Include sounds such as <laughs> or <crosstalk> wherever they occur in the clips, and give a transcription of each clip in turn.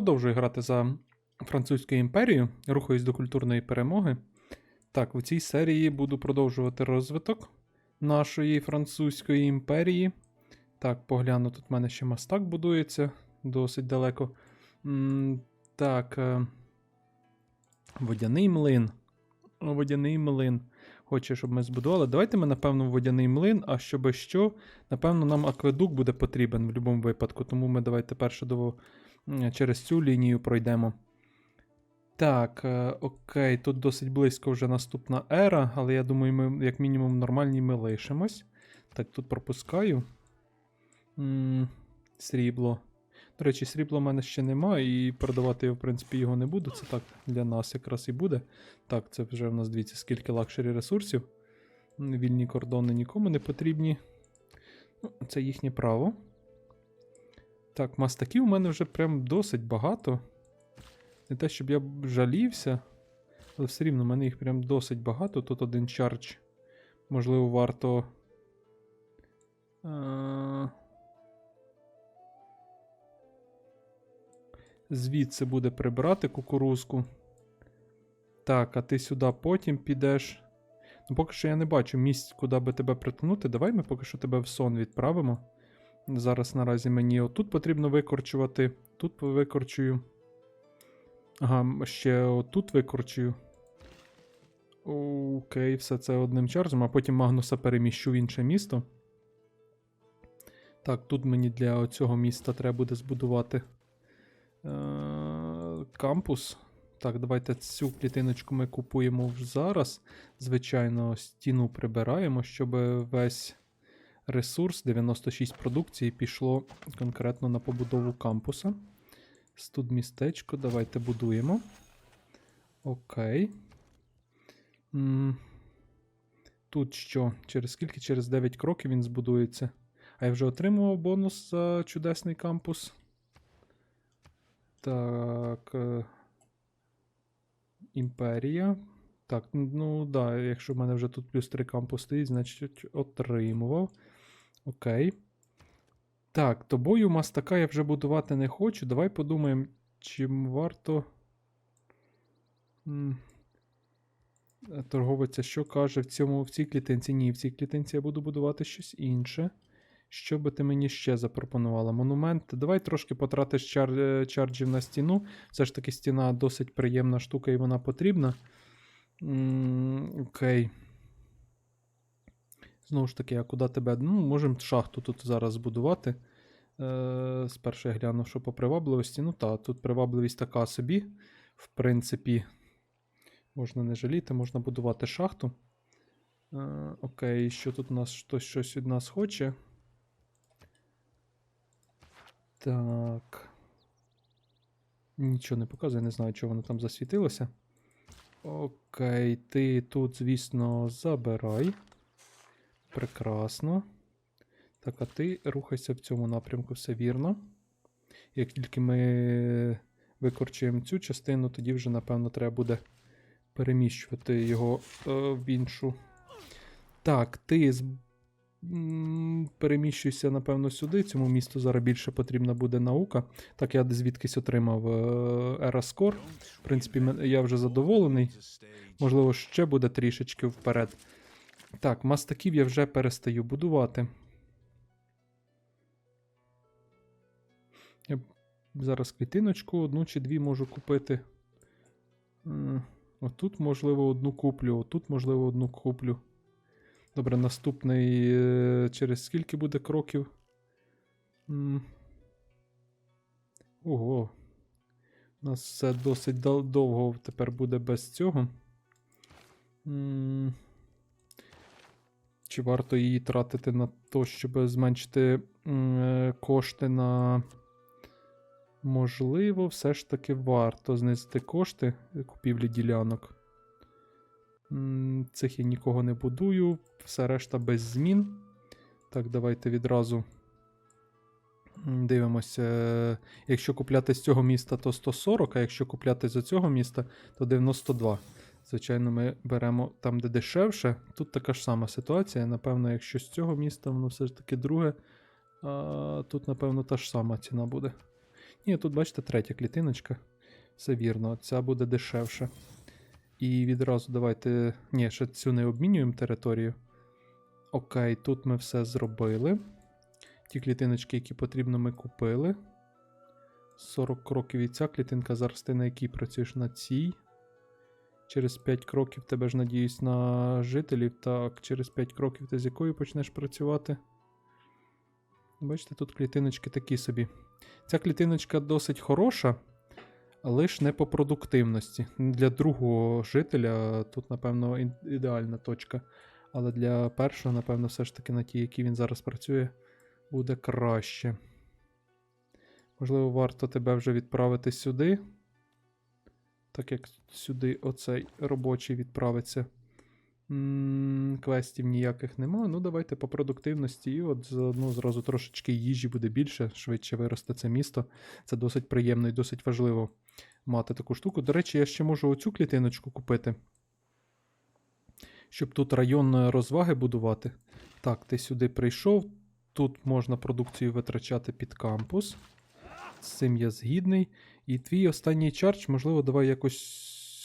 продовжую грати за Французьку імперію, рухаюсь до культурної перемоги. Так, у цій серії буду продовжувати розвиток нашої французької імперії. Так, погляну, тут в мене ще мастак будується досить далеко. Так. е, Водяний млин. Водяний млин. Хоче, щоб ми збудували. Давайте ми, напевно, водяний млин, а щоб що, напевно, нам акведук буде потрібен в будь-якому випадку. Тому ми давайте перше до, через цю лінію пройдемо. Так, е, окей, тут досить близько вже наступна ера, але я думаю, ми, як мінімум, нормальні ми лишимось. Так, тут пропускаю. М, Срібло. До речі, срібла в мене ще немає, і продавати я, в принципі, його не буду. Це так для нас якраз і буде. Так, це вже в нас дивіться, скільки лакшері ресурсів. Вільні кордони нікому не потрібні. Ну, це їхнє право. Так, мастаків у мене вже прям досить багато. Не те, щоб я жалівся, але все рівно в мене їх прям досить багато. Тут один чардж. Можливо, варто. Е- Звідси буде прибирати кукурузку. Так, а ти сюди потім підеш. Ну, поки що я не бачу місць, куди би тебе приткнути. Давай ми поки що тебе в сон відправимо. Зараз наразі мені отут потрібно викорчувати. Тут викорчую. Ага, ще отут викорчую. Окей, все це одним чаржем, а потім Магнуса переміщу в інше місто. Так, тут мені для цього міста треба буде збудувати е- кампус. Так, давайте цю клітиночку ми купуємо вже зараз. Звичайно, стіну прибираємо, щоб весь ресурс 96 продукції пішло конкретно на побудову кампуса. Тут містечко, давайте будуємо. Окей. Тут що? Через скільки? Через 9 кроків він збудується. А я вже отримував бонус за чудесний кампус. Так. е, Імперія. Так, ну да, якщо в мене вже тут плюс 3 кампус стоїть, значить отримував. Окей. Так, тобою мастака я вже будувати не хочу. Давай подумаємо, чим варто. Торговиця, що каже в цьому в цій клітинці? Ні, в цій клітинці я буду будувати щось інше. Що би ти мені ще запропонувала? Монумент. Давай трошки потратиш чар... е, чарджів на стіну. Все ж таки, стіна досить приємна штука і вона потрібна. М, Окей. Знову ж таки, а куди тебе? Ну, можемо шахту тут зараз збудувати. Е, спершу я глянув, що по привабливості. Ну так, тут привабливість така собі. В принципі, можна не жаліти, можна будувати шахту. Е, окей, що тут у нас хтось щось від нас хоче? Так. Нічого не показує, не знаю, чого воно там засвітилося. Окей, ти тут, звісно, забирай. Прекрасно. Так, а ти рухайся в цьому напрямку, все вірно. Як тільки ми викорчуємо цю частину, тоді вже, напевно, треба буде переміщувати його е, в іншу. Так, ти з... переміщуйся, напевно, сюди. Цьому місту зараз більше потрібна буде наука. Так, я звідкись отримав Ераскор. В принципі, я вже задоволений. Можливо, ще буде трішечки вперед. Так, мастаків я вже перестаю будувати. Я зараз клітиночку одну чи дві можу купити. Отут, можливо, одну куплю, отут, можливо, одну куплю. Добре, наступний е, через скільки буде кроків? Ого. У нас все досить довго тепер буде без цього. Чи варто її тратити на те, щоб зменшити е, кошти на. Можливо, все ж таки варто знизити кошти купівлі ділянок. Цих я нікого не будую, все решта без змін. Так, давайте відразу дивимося. Якщо купляти з цього міста, то 140, а якщо купляти з цього міста, то 92. Звичайно, ми беремо там, де дешевше. Тут така ж сама ситуація. Напевно, якщо з цього міста, воно все ж таки друге. А, тут, напевно, та ж сама ціна буде. Ні, тут бачите, третя клітиночка. Все вірно, ця буде дешевше. І відразу давайте. Ні, ще цю не обмінюємо територію. Окей, тут ми все зробили. Ті клітиночки, які потрібно, ми купили. 40 кроків і ця клітинка. Зараз ти на якій працюєш на цій. Через 5 кроків тебе ж надіюсь на жителів. Так, через 5 кроків ти з якою почнеш працювати. Бачите, тут клітиночки такі собі. Ця клітиночка досить хороша, але не по продуктивності. Для другого жителя тут, напевно, ідеальна точка. Але для першого, напевно, все ж таки на тій, якій він зараз працює, буде краще. Можливо, варто тебе вже відправити сюди. Так як сюди оцей робочий відправиться. Квестів ніяких нема. Ну, давайте по продуктивності. І от заодно зразу трошечки їжі буде більше, швидше виросте це місто. Це досить приємно і досить важливо мати таку штуку. До речі, я ще можу оцю клітиночку купити. Щоб тут район е, розваги будувати. Так, ти сюди прийшов. Тут можна продукцію витрачати під кампус. З цим я згідний. І твій останній чардж, можливо, давай якось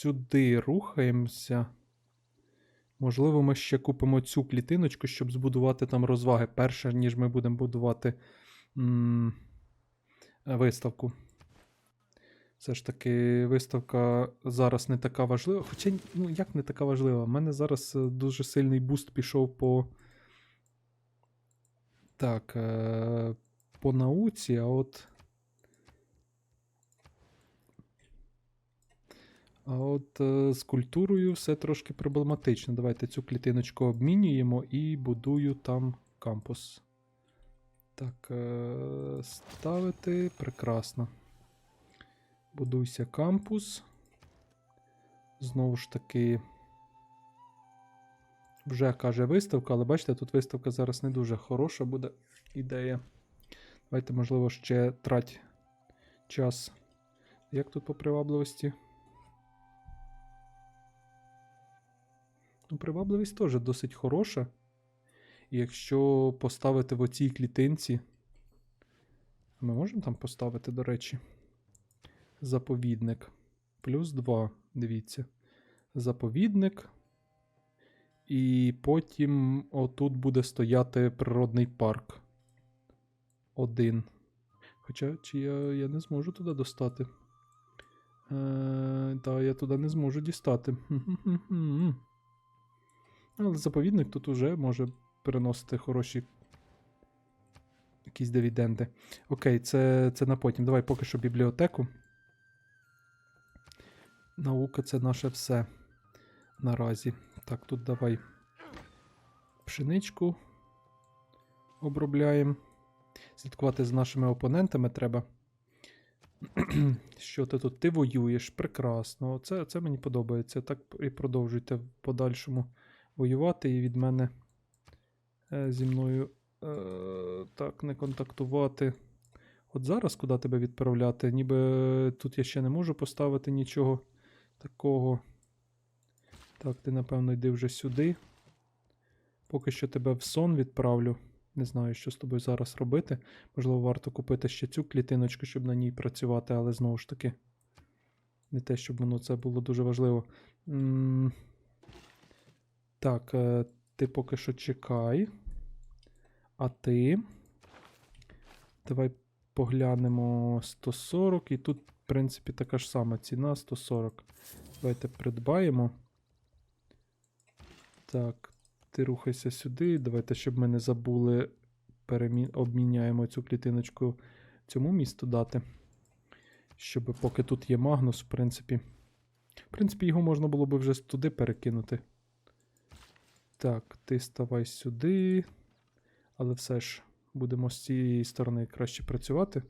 сюди рухаємося. Можливо, ми ще купимо цю клітиночку, щоб збудувати там розваги перше, ніж ми будемо будувати м- виставку. Все ж таки, виставка зараз не така важлива. Хоча, ну як не така важлива? У мене зараз е, дуже сильний буст пішов по. Так. Е- по науці, а от. А от е, з культурою все трошки проблематично. Давайте цю клітиночку обмінюємо і будую там кампус. Так, е, ставити. Прекрасно. Будуйся кампус. Знову ж таки. Вже каже виставка, але бачите, тут виставка зараз не дуже хороша буде ідея. Давайте, можливо, ще трать час. Як тут по привабливості? Ну, привабливість теж досить хороша. І якщо поставити в оцій клітинці. Ми можемо там поставити, до речі, заповідник. Плюс 2, дивіться. Заповідник. І потім отут буде стояти природний парк. Один. Хоча, чи я, я не зможу туди достати. Е, та, я туди не зможу дістати. Хм-хм-хм-хм. Але заповідник тут уже може переносити хороші якісь дивіденди. Окей, це, це на потім. Давай поки що бібліотеку. Наука це наше все наразі. Так, тут давай пшеничку обробляємо. Слідкувати з нашими опонентами треба. Що ти тут? Ти воюєш? Прекрасно. Це, це мені подобається. Так і продовжуйте в подальшому воювати і від мене е, зі мною е, так не контактувати. От зараз куди тебе відправляти? Ніби тут я ще не можу поставити нічого такого. Так, ти, напевно, йди вже сюди. Поки що тебе в сон відправлю. Не знаю, що з тобою зараз робити. Можливо, варто купити ще цю клітиночку, щоб на ній працювати, але знову ж таки. Не те, щоб воно це було дуже важливо. М, Так, е, ти поки що чекай. А ти. Давай поглянемо 140. І тут, в принципі, така ж сама ціна 140. Давайте придбаємо. Так, ти рухайся сюди. Давайте, щоб ми не забули, перемі... обміняємо цю клітиночку цьому місту дати. Щоб поки тут є Магнус, в принципі. В принципі, його можна було би вже туди перекинути. Так, ти ставай сюди. Але все ж будемо з цієї сторони краще працювати.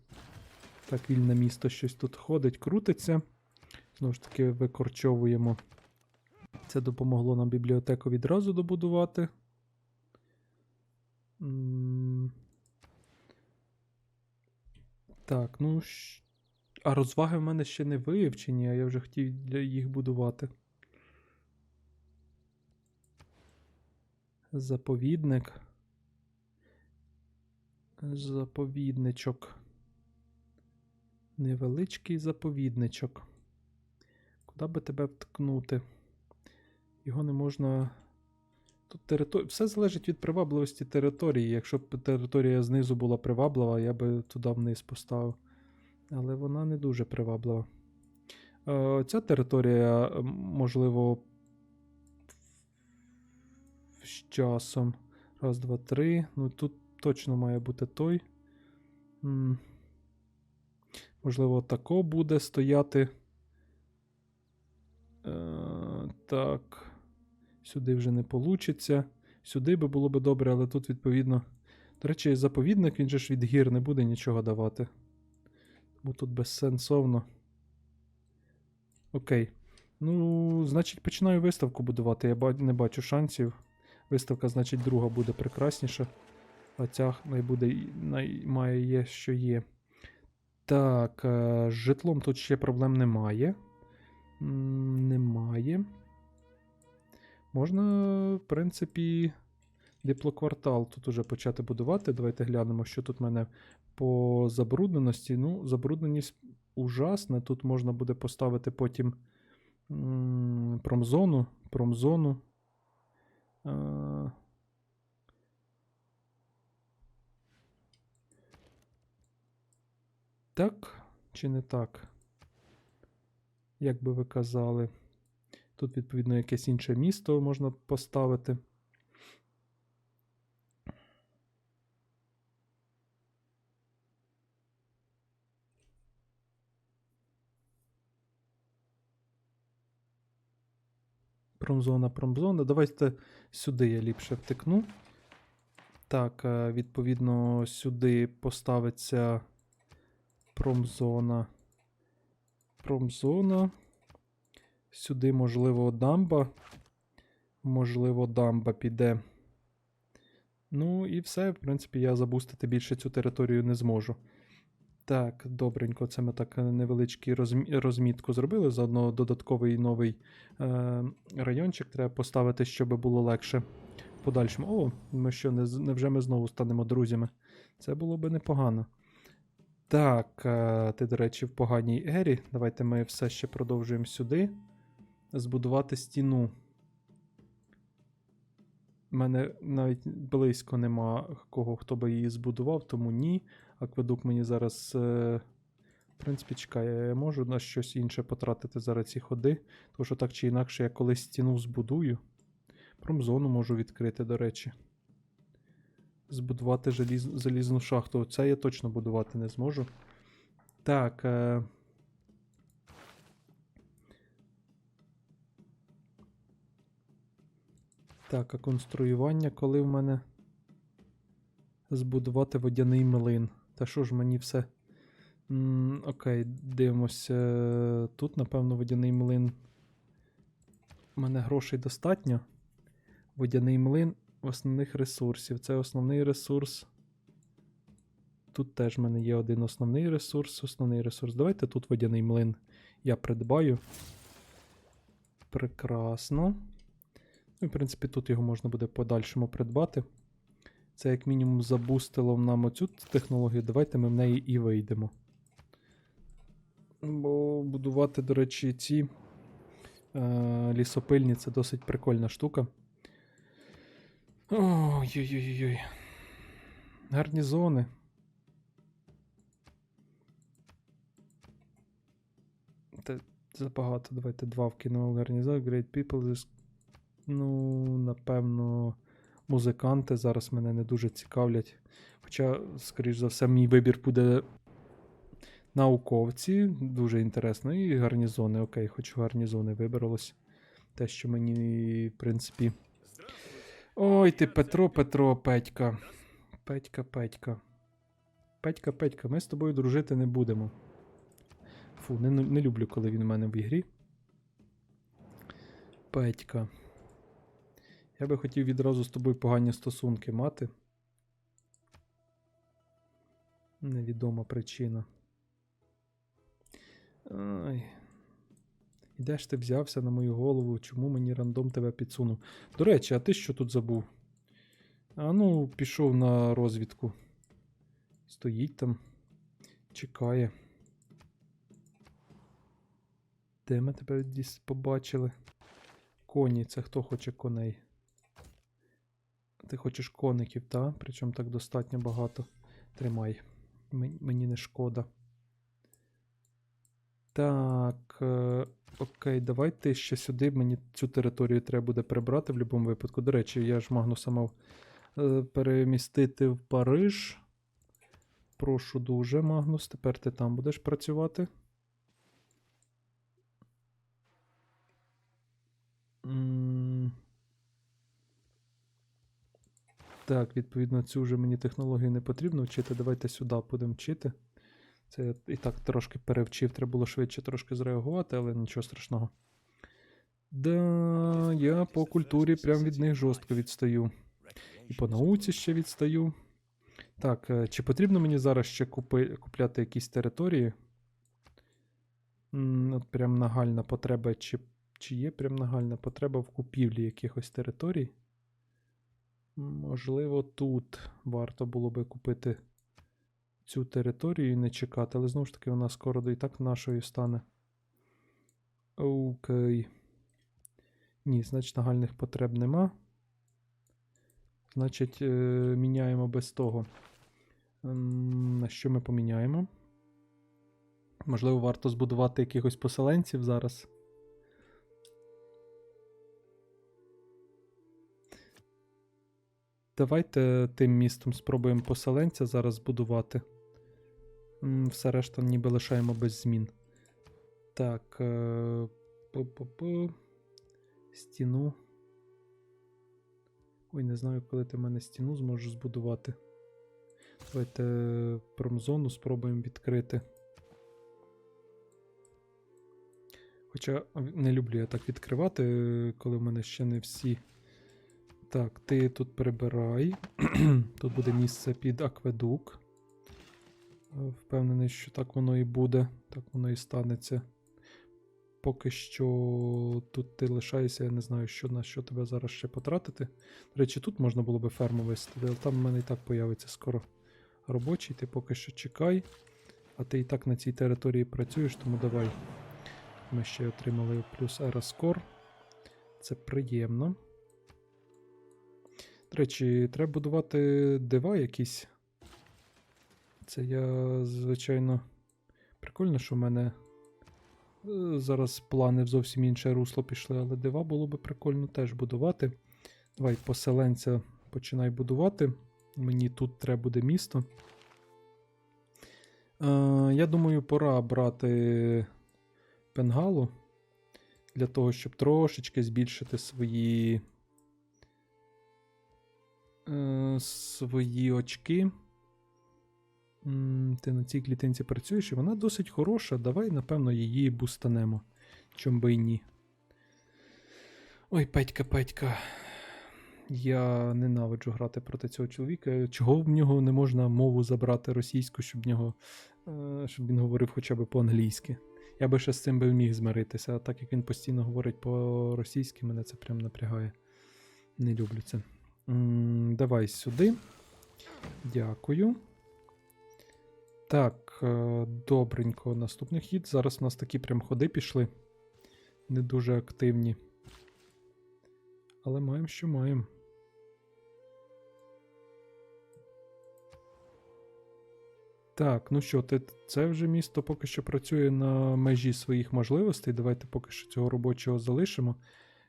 Так, вільне місто щось тут ходить, крутиться. Знову ж таки, викорчовуємо. Це допомогло нам бібліотеку відразу добудувати. Так, ну. А розваги в мене ще не вивчені, а я вже хотів їх будувати. Заповідник. Заповідничок. Невеличкий заповідничок. Куди би тебе вткнути? Його не можна. Тут територія. Все залежить від привабливості території. Якщо б територія знизу була приваблива, я би туди вниз поставив. Але вона не дуже приваблива. Е, Ця територія, можливо, з часом. Раз, два, три. Ну тут точно має бути той. М. Можливо, тако буде стояти. Е, так. Сюди вже не вийде. Сюди би було б добре, але тут, відповідно. До речі, заповідник, він же ж від гір не буде нічого давати. Тому тут безсенсовно. Окей. Ну, значить, починаю виставку будувати. Я не бачу шансів. Виставка, значить, друга буде прекрасніша. А ця найбуде, най, є, що є. Так, е, з житлом тут ще проблем немає. Немає. Можна, в принципі, диплоквартал тут уже почати будувати. Давайте глянемо, що тут в мене по забрудненості. Ну, забрудненість ужасна. Тут можна буде поставити потім промзону. Промзону. Е, Так чи не так? Як би ви казали? Тут, відповідно, якесь інше місто можна поставити. Промзона, промзона. Давайте сюди я ліпше втикну. Так, е, відповідно, сюди поставиться промзона. Промзона. Сюди, можливо, дамба. Можливо, дамба піде. Ну і все. В принципі, я забустити більше цю територію не зможу. Так, добренько, це ми так е, невеличкий розмі- розмітку зробили. Заодно додатковий новий е, райончик треба поставити, щоб було легше подальшому. О, ми що, не, невже ми знову станемо друзями? Це було би непогано. Так, е, ти, до речі, в поганій ері. Давайте ми все ще продовжуємо сюди. Збудувати стіну. У мене навіть близько нема кого, хто би її збудував, тому ні. Акведук мені зараз. Е, в принципі, чекає, я можу на щось інше потратити зараз ці ходи. Тому що так чи інакше я колись стіну збудую. Промзону можу відкрити, до речі. Збудувати желіз... залізну шахту. Це я точно будувати не зможу. Так. Е... Так, а конструювання, коли в мене збудувати водяний млин. Та що ж мені все. М, окей, дивимося. Тут, напевно, водяний млин. У мене грошей достатньо. Водяний млин основних ресурсів. Це основний ресурс. Тут теж в мене є один основний ресурс. Основний ресурс. Давайте тут водяний млин я придбаю. Прекрасно. Ну, в принципі, тут його можна буде подальшому придбати. Це, як мінімум, забустило нам оцю технологію. Давайте ми в неї і вийдемо. Бо будувати, до речі, ці е, лісопильні це досить прикольна штука. Ой-ой-ой-ой. Гарнізони. Та забагато. Давайте два вкинемо в гарнізон. Great people. This... Ну, напевно, музиканти зараз мене не дуже цікавлять. Хоча, скоріш за все, мій вибір буде науковці. Дуже інтересно. І гарнізони. Окей, хочу гарнізони вибралось. Те, що мені, в принципі. Ой, ти Петро, Петро, Петька. Петька, Петька. Петька, Петька, ми з тобою дружити не будемо. Фу, не, не люблю, коли він у мене в ігрі. Петька. Я би хотів відразу з тобою погані стосунки мати. Невідома причина. Ай. І де ж ти взявся на мою голову? Чому мені рандом тебе підсунув? До речі, а ти що тут забув? А ну, пішов на розвідку. Стоїть там, чекає. Де ми тебе побачили? Коні, це хто хоче коней? Ти хочеш коників, та? Причому так достатньо багато. Тримай. Мені не шкода. Так. Е, окей, давайте ще сюди. Мені цю територію треба буде прибрати в будь-якому випадку. До речі, я ж Магнуса мав е, перемістити в Париж. Прошу дуже, Магнус. Тепер ти там будеш працювати. Так, відповідно, цю вже мені технологію не потрібно вчити. Давайте сюди будемо вчити. Це я і так трошки перевчив, треба було швидше трошки зреагувати, але нічого страшного. Да, я по культурі прям від них жорстко відстаю. І по науці ще відстаю. Так, е, чи потрібно мені зараз ще купи, купляти якісь території? От прям нагальна потреба, чи, чи є прям нагальна потреба в купівлі якихось територій? Можливо, тут варто було би купити цю територію і не чекати, але знову ж таки вона скоро і так нашою стане. Окей. Ні, значить, нагальних потреб нема. Значить, е, міняємо без того. На що ми поміняємо? Можливо, варто збудувати якихось поселенців зараз. Давайте тим містом спробуємо поселенця зараз збудувати. Все решта ніби лишаємо без змін. Так. е, Пу-пу-пу. Стіну. Ой, не знаю, коли ти в мене стіну зможеш збудувати. Давайте промзону спробуємо відкрити. Хоча не люблю я так відкривати, коли в мене ще не всі. Так, ти тут прибирай. <clears throat> тут буде місце під акведук. Е, Впевнений, що так воно і буде, так воно і станеться. Поки що тут ти лишаєшся, я не знаю, що на що тебе зараз ще потратити. До речі, тут можна було би ферму висадити, але там в мене і так появиться скоро робочий. Ти поки що чекай. А ти і так на цій території працюєш, тому давай. Ми ще отримали плюс Аероскор. Це приємно. До речі, треба будувати дива якісь. Це я, звичайно. Прикольно, що в мене е, зараз плани в зовсім інше русло пішли, але дива було би прикольно теж будувати. Давай поселенця починай будувати. Мені тут треба буде місто. Е, я думаю, пора брати пенгалу для того, щоб трошечки збільшити свої. Е, свої очки. Ти на цій клітинці працюєш, і вона досить хороша. Давай, напевно, її бустанемо. Чом би й ні. Ой, Петька, Петька. Я ненавиджу грати проти цього чоловіка. Чого в нього не можна мову забрати російську, щоб нього, е, щоб він говорив хоча б по-англійськи. Я би ще з цим би міг змиритися, а так як він постійно говорить по-російськи, мене це прям напрягає. Не люблю це. Давай сюди. Дякую. Так, е, добренько. Наступний хід. Зараз у нас такі прям ходи пішли. Не дуже активні. Але маємо, що маємо. Так, ну що, це вже місто поки що працює на межі своїх можливостей. Давайте поки що цього робочого залишимо.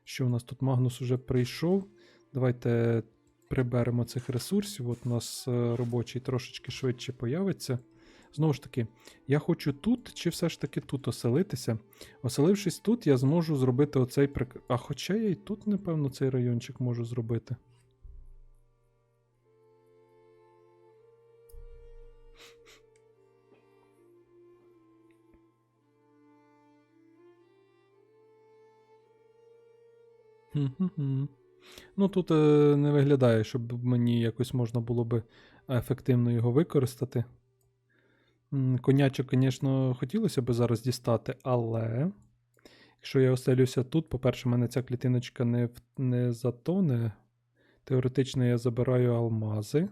Що у нас тут Магнус уже прийшов. Давайте приберемо цих ресурсів. От у нас е, робочий трошечки швидше появиться. Знову ж таки, я хочу тут, чи все ж таки тут оселитися. Оселившись тут, я зможу зробити оцей прик... А хоча я і тут, напевно, цей райончик можу зробити. Хм-хм-хм. Ну, тут е, не виглядає, щоб мені якось можна було би ефективно його використати. Конячок, звісно, хотілося б зараз дістати, але якщо я оселюся тут, по-перше, мене ця клітиночка не, не затоне. Теоретично я забираю алмази.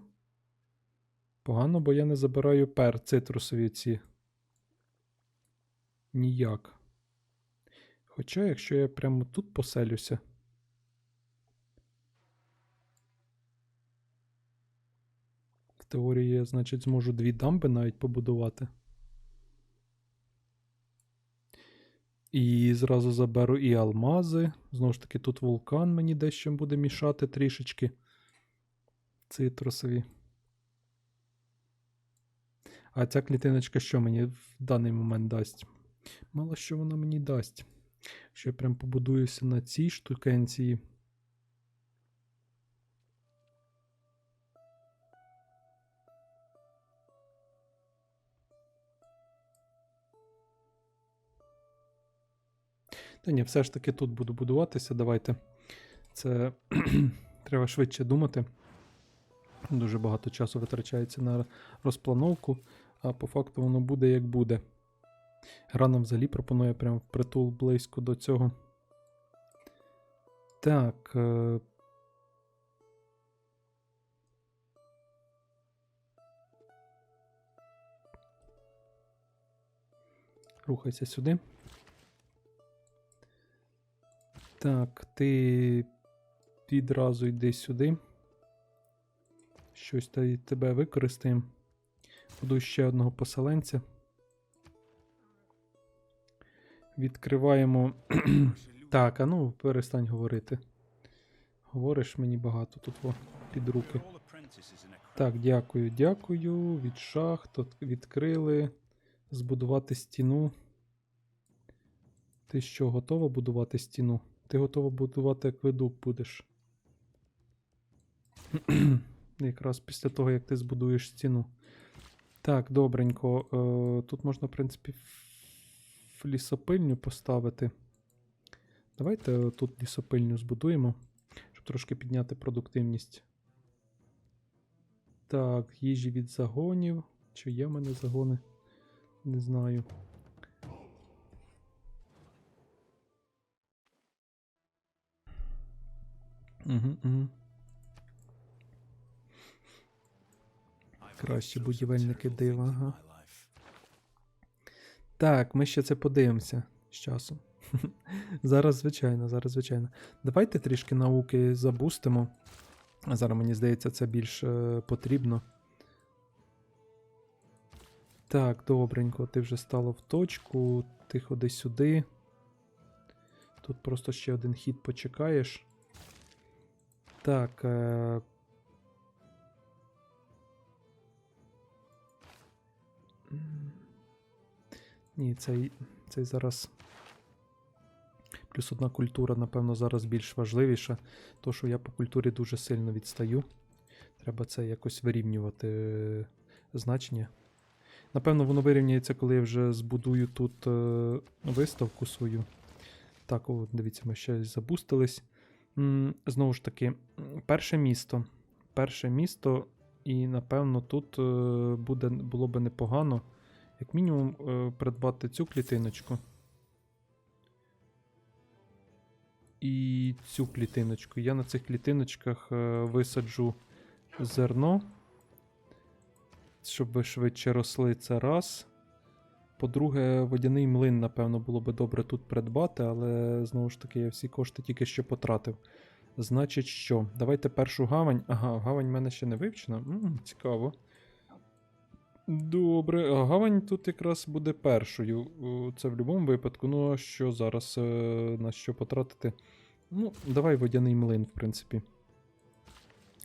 Погано, бо я не забираю пер цитрусові ці. Ніяк. Хоча, якщо я прямо тут поселюся. Теорії я, значить, зможу дві дамби навіть побудувати. І зразу заберу і алмази. Знову ж таки, тут вулкан мені дещо буде мішати трішечки. Цитрусові. А ця клітиночка що мені в даний момент дасть? Мало що вона мені дасть. Якщо я прям побудуюся на цій штукенції. Та ні, все ж таки тут буду будуватися. Давайте. Це <clears throat> треба швидше думати. Дуже багато часу витрачається на розплановку, а по факту воно буде як буде. Гра нам взагалі пропонує прямо впритул близько до цього. Так. Е... Рухайся сюди. Так, ти відразу йди сюди. Щось тебе використаємо. Буду ще одного поселенця. Відкриваємо. <clears throat> так, а ну перестань говорити. Говориш мені багато тут во, під руки. Так, дякую, дякую. Від шахт відкрили. Збудувати стіну. Ти що, готова будувати стіну? Ти готова будувати акведук будеш. <clears throat> Якраз після того, як ти збудуєш стіну. Так, добренько. Е, Тут можна, в принципі, лісопильню поставити. Давайте тут лісопильню збудуємо, щоб трошки підняти продуктивність. Так, їжі від загонів. Чи є в мене загони? Не знаю. Кращі будівельники дива, ага. Так, ми ще це подивимося з часом. <laughs> зараз, звичайно, зараз, звичайно. Давайте трішки науки забустимо. Зараз, мені здається, це більш е, потрібно. Так, добренько, ти вже стало в точку. Ти ходи сюди. Тут просто ще один хід почекаєш. Так. Е... Ні, цей, цей зараз. Плюс одна культура, напевно, зараз більш важливіша. То, що я по культурі дуже сильно відстаю. Треба це якось вирівнювати е, значення. Напевно, воно вирівняється, коли я вже збудую тут е, виставку свою. Так, о, дивіться, ми ще забустились. Знову ж таки, перше місто. Перше місто, і напевно тут е, буде, було би непогано, як мінімум, е, придбати цю клітиночку. І цю клітиночку. Я на цих клітиночках е, висаджу зерно, щоб ви швидше росли це раз. По-друге, водяний млин, напевно, було би добре тут придбати, але знову ж таки, я всі кошти тільки що потратив. Значить, що? Давайте першу гавань. Ага, гавань в мене ще не вивчена. М, цікаво. Добре, гавань тут якраз буде першою. Це в будь-якому випадку. Ну, а що зараз е, на що потратити? Ну, давай водяний млин, в принципі.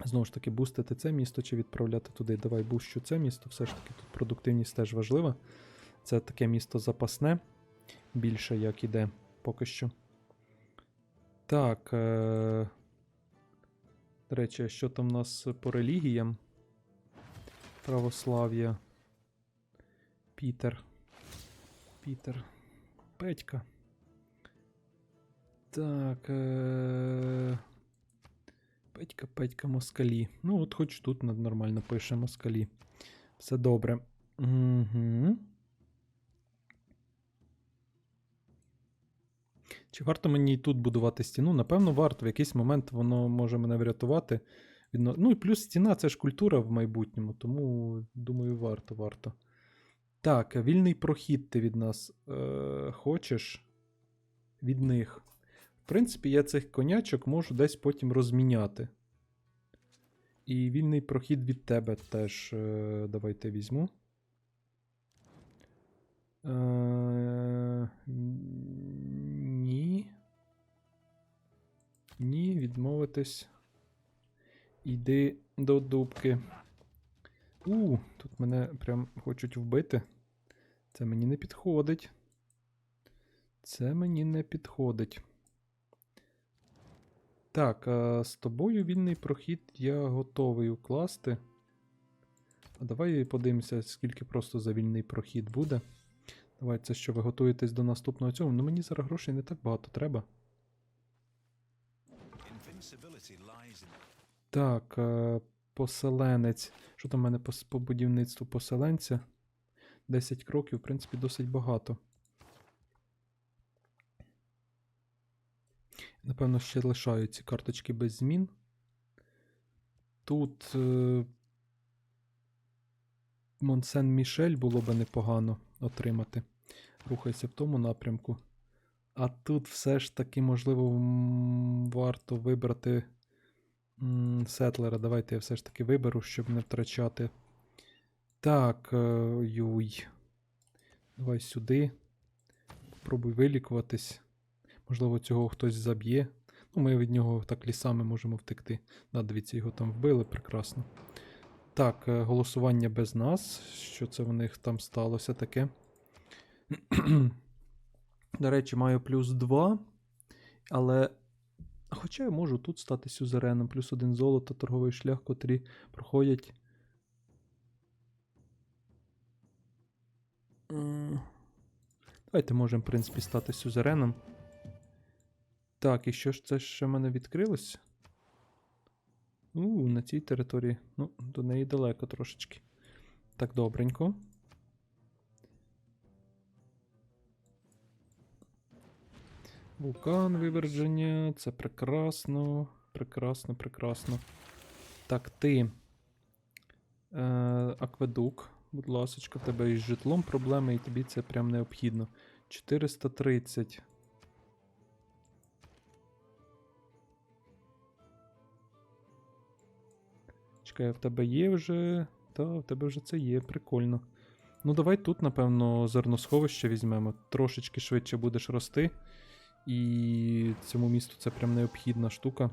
Знову ж таки, бустити це місто чи відправляти туди. Давай бущу це місто. Все ж таки тут продуктивність теж важлива. Це таке місто запасне. Більше як іде поки що. Так. Е... До речі, що там у нас по релігіям? Православ'я. Пітер. Пітер. Петька. Так. Е... Петька, Петька, москалі. Ну, от хоч тут нормально пише москалі. Все добре. Угу. Чи варто мені тут будувати стіну? Напевно, варто. В якийсь момент воно може мене врятувати. Ну і плюс стіна це ж культура в майбутньому, тому думаю, варто, варто. Так, вільний прохід ти від нас е, хочеш. від них. В принципі, я цих конячок можу десь потім розміняти. І вільний прохід від тебе теж е, давайте візьму. Е, Ні, відмовитись. Іди до дубки. У, тут мене прям хочуть вбити. Це мені не підходить. Це мені не підходить. Так, а з тобою вільний прохід я готовий укласти. А давай подивимося, скільки просто за вільний прохід буде. Давай це що ви готуєтесь до наступного цього. Ну мені зараз грошей не так багато треба. Так, е, поселенець. Що там в мене по, по будівництву поселенця? 10 кроків, в принципі, досить багато. Напевно, ще лишаю ці карточки без змін. Тут е, Монсен Мішель було би непогано отримати. Рухайся в тому напрямку. А тут все ж таки, можливо, варто вибрати Сетлера. Давайте я все ж таки виберу, щоб не втрачати. Так, е, юй. Давай сюди. Попробуй вилікуватись. Можливо, цього хтось заб'є. Ну, ми від нього так лісами можемо втекти. Да, дивіться, його там вбили, прекрасно. Так, е, голосування без нас. Що це в них там сталося таке? <clears throat> До речі, маю плюс 2. Але. Хоча я можу тут стати сюзереном. Плюс один золото, торговий шлях, котрі проходять. Давайте можемо, в принципі, стати сюзереном. Так, і що ж це ще в мене відкрилось? У, на цій території. Ну, до неї далеко трошечки. Так, добренько. Вулкан виверження. Це прекрасно. Прекрасно, прекрасно. Так, ти. Е, акведук. Будь ласочка, в тебе із житлом проблеми, і тобі це прям необхідно. 430. Чекай, в тебе є вже. Та, в тебе вже це є, прикольно. Ну, давай тут, напевно, зерносховище візьмемо. Трошечки швидше будеш рости. І цьому місту це прям необхідна штука.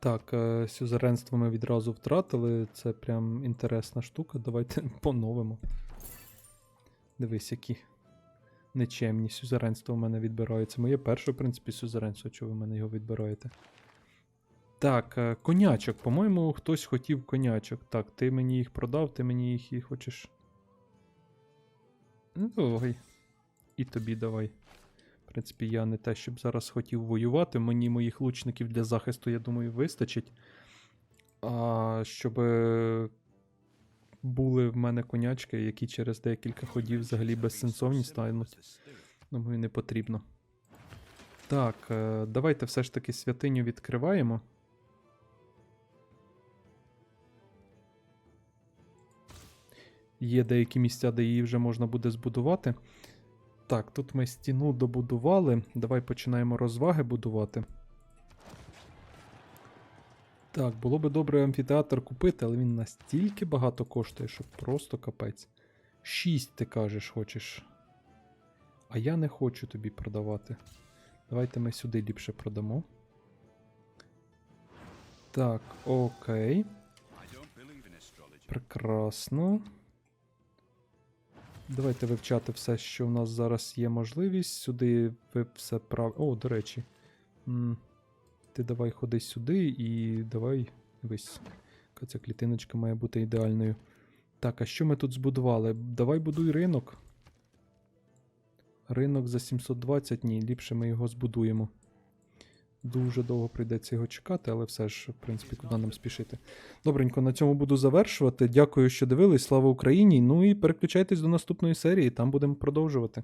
Так, е, сюзеренство ми відразу втратили. Це прям інтересна штука. Давайте <laughs> поновимо. Дивись, які нечемні сюзеренство в мене відбирається. Моє перше, в принципі, сюзеренство, чого ви мене його відбираєте. Так, е, конячок. По-моєму, хтось хотів конячок. Так, ти мені їх продав, ти мені їх і хочеш. Ну, давай. І тобі давай. В принципі, я не те, щоб зараз хотів воювати. Мені моїх лучників для захисту, я думаю, вистачить. А щоб були в мене конячки, які через декілька ходів взагалі безсенсовні стануть. Думаю, не потрібно. Так, е, давайте все ж таки святиню відкриваємо. Є деякі місця, де її вже можна буде збудувати. Так, тут ми стіну добудували. Давай починаємо розваги будувати. Так, було би добре амфітеатр купити, але він настільки багато коштує, що просто капець. Шість, ти кажеш, хочеш. А я не хочу тобі продавати. Давайте ми сюди ліпше продамо. Так, окей. Прекрасно. Давайте вивчати все, що в нас зараз є можливість. Сюди ви все прав. О, до речі. Ти давай ходи сюди і давай. Яка ця клітиночка має бути ідеальною. Так, а що ми тут збудували? Давай будуй ринок. Ринок за 720, ні, ліпше ми його збудуємо. Дуже довго прийдеться його чекати, але все ж, в принципі, куди нам спішити. Добренько, на цьому буду завершувати. Дякую, що дивились. Слава Україні! Ну і переключайтесь до наступної серії, там будемо продовжувати.